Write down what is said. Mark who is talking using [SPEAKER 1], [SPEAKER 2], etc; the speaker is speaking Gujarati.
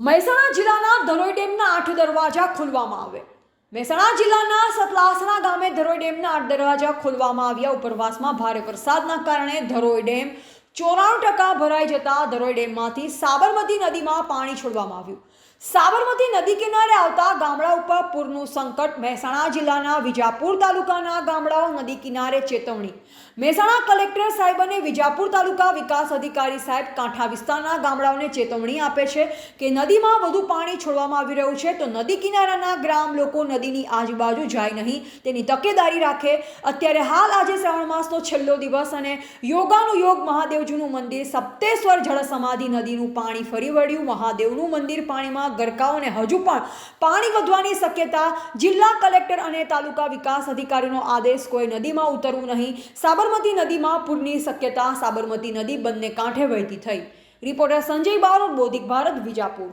[SPEAKER 1] મહેસાણા જિલ્લાના ધરોઈ ડેમના આઠ દરવાજા ખોલવામાં આવે મહેસાણા જિલ્લાના સતલાસણા ગામે ધરોઈ ડેમના આઠ દરવાજા ખોલવામાં આવ્યા. ઉપરવાસમાં ભારે વરસાદના કારણે ધરોઈ ડેમ ચોરાણું ટકા ભરાઈ જતા ધરોઈ ડેમમાંથી સાબરમતી નદીમાં પાણી છોડવામાં આવ્યું. સાબરમતી નદી કિનારે આવતા ગામડા ઉપર પૂરનું સંકટ. મહેસાણા જિલ્લાના વિજાપુર તાલુકાના ગામડાઓ નદી કિનારે ચેતવણી. મહેસાણા કલેક્ટર સાહેબ અને વિજાપુર તાલુકા વિકાસ અધિકારી સાહેબ કાંઠા વિસ્તારના ગામડાઓને ચેતવણી આપે છે કે નદીમાં વધુ પાણી છોડવામાં આવી રહ્યું છે તો નદી કિનારાના ગ્રામ લોકો નદીની આજુબાજુ જાય નહીં. તેની તકેદારી રાખે. અત્યારે હાલ આજે શ્રાવણ માસનો છેલ્લો દિવસ અને યોગાનું યોગ મહાદેવજીનું મંદિર સપ્તેશ્વર જળ સમાધિ નદીનું પાણી ફરી વળ્યું. મહાદેવનું મંદિર પાણીમાં ગરકાવ અને હજુ પણ પાણી વધવાની શક્યતા જિલ્લા કલેક્ટર અને તાલુકા વિકાસ અધિકારીનો આદેશ કોઈ નદીમાં ઉતરવું નહીં. સાબરમતી નદીમાં પૂરની શક્યતા સાબરમતી નદી બંને કાંઠે વહેતી થઈ. રિપોર્ટર સંજય બારોટ, બોધિક ભારત, વિજાપુર.